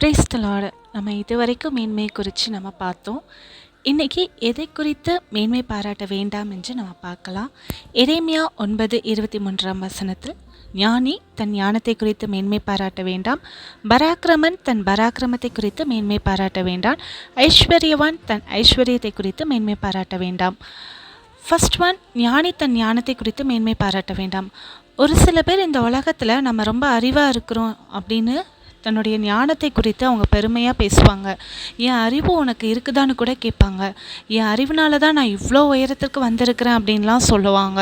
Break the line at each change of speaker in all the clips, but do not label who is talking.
கிறிஸ்தலோட நம்ம இதுவரைக்கும் மேன்மை குறித்து நம்ம பார்த்தோம். இன்றைக்கி எதை குறித்து மேன்மை பாராட்ட வேண்டாம் என்று நம்ம பார்க்கலாம். எரேமியா ஒன்பது இருபத்தி மூன்றாம் வசனத்தில் ஞானி தன் ஞானத்தை குறித்து மேன்மை பாராட்ட வேண்டாம். பராக்கிரமன் தன் பராக்கிரமத்தை குறித்து மேன்மை பாராட்ட வேண்டாம். ஐஸ்வர்யவான் தன் ஐஸ்வர்யத்தை குறித்து மேன்மை பாராட்ட வேண்டாம். ஃபர்ஸ்ட் ஒன் ஞானி தன் ஞானத்தை குறித்து மேன்மை பாராட்ட வேண்டாம். ஒரு சில பேர் இந்த உலகத்தில் நம்ம ரொம்ப அறிவாக இருக்கிறோம் அப்படின்னு தன்னுடைய ஞானத்தை குறித்து அவங்க பெருமையாக பேசுவாங்க. என் அறிவு உனக்கு இருக்குதான்னு கூட கேட்பாங்க. என் அறிவுனால தான் நான் இவ்வளோ உயரத்திற்கு வந்திருக்கிறேன் அப்படின்லாம் சொல்லுவாங்க.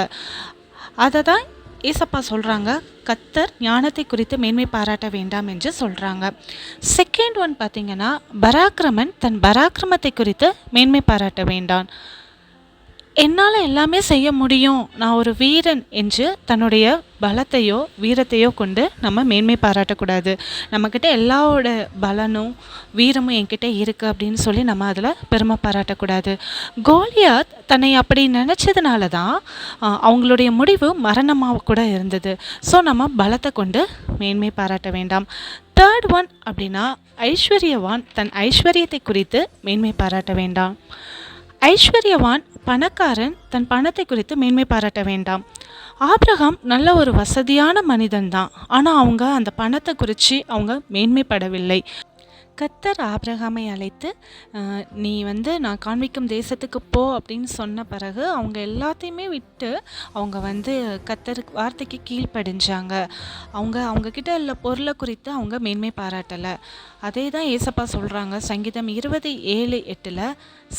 அதை தான் ஏசப்பா சொல்கிறாங்க கத்தர் ஞானத்தை குறித்து மேன்மை பாராட்ட வேண்டாம் என்று சொல்கிறாங்க செகண்ட் ஒன் பார்த்திங்கன்னா பராக்கிரமன் தன் பராக்கிரமத்தை குறித்து மேன்மை பாராட்ட வேண்டாம். என்னால் எல்லாமே செய்ய முடியும். நான் ஒரு வீரன் என்று தன்னுடைய பலத்தையோ வீரத்தையோ கொண்டு நம்ம மேன்மை பாராட்டக்கூடாது. நம்மக்கிட்ட எல்லாவோட பலனும் வீரமும் என்கிட்ட இருக்குது அப்படின்னு சொல்லி நம்ம அதில் பெருமை பாராட்டக்கூடாது. கோலியாத் தன்னை அப்படி நினச்சதுனால தான் அவங்களுடைய முடிவு மரணமாக கூட இருந்தது. ஸோ நம்ம பலத்தை கொண்டு மேன்மை பாராட்ட வேண்டாம். தேர்ட் ஒன் அப்படின்னா ஐஸ்வர்யவான் தன் ஐஸ்வர்யத்தை குறித்து மேன்மை பாராட்ட வேண்டாம். ஐஸ்வர்யவான் பணக்காரன் தன் பணத்தை குறித்து மேன்மை பாராட்ட வேண்டாம். ஆப்ரஹாம் நல்ல ஒரு வசதியான மனிதன்தான். ஆனால் அவங்க அந்த பணத்தை குறித்து அவங்க மேன்மைப்படவில்லை. கத்தர் ஆப்ரஹாமை அழைத்து நீ வந்து நான் காண்பிக்கும் தேசத்துக்கு போ அப்படின்னு சொன்ன பிறகு அவங்க எல்லாத்தையுமே விட்டு அவங்க வந்து கத்தர் வார்த்தைக்கு கீழ்ப்படிஞ்சாங்க. அவங்க அவங்கக்கிட்ட உள்ள பொருளை குறித்து அவங்க மேன்மை பாராட்டலை. அதே தான் ஏசப்பா சொல்கிறாங்க சங்கீதம் இருபது ஏழு எட்டில்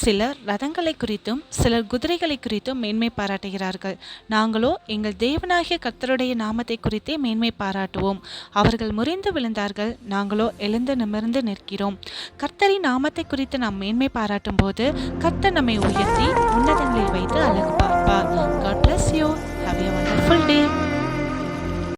சிலர் ரதங்களை குறித்தும் சிலர் குதிரைகளை குறித்தும் மேன்மை பாராட்டுகிறார்கள். நாங்களோ எங்கள் தேவனாகிய கர்த்தருடைய நாமத்தை குறித்தே மேன்மை பாராட்டுவோம். அவர்கள் முறிந்து விழுந்தார்கள் நாங்களோ எழுந்து நிமிர்ந்து பார்க்கிறோம் கர்த்தரின் நாமத்தை குறித்து நாம் மேன்மை பாராட்டும் போது கர்த்தர் நம்மை உயர்த்தி உன்னதங்களில் வைத்து அழகு பார்ப்பார்.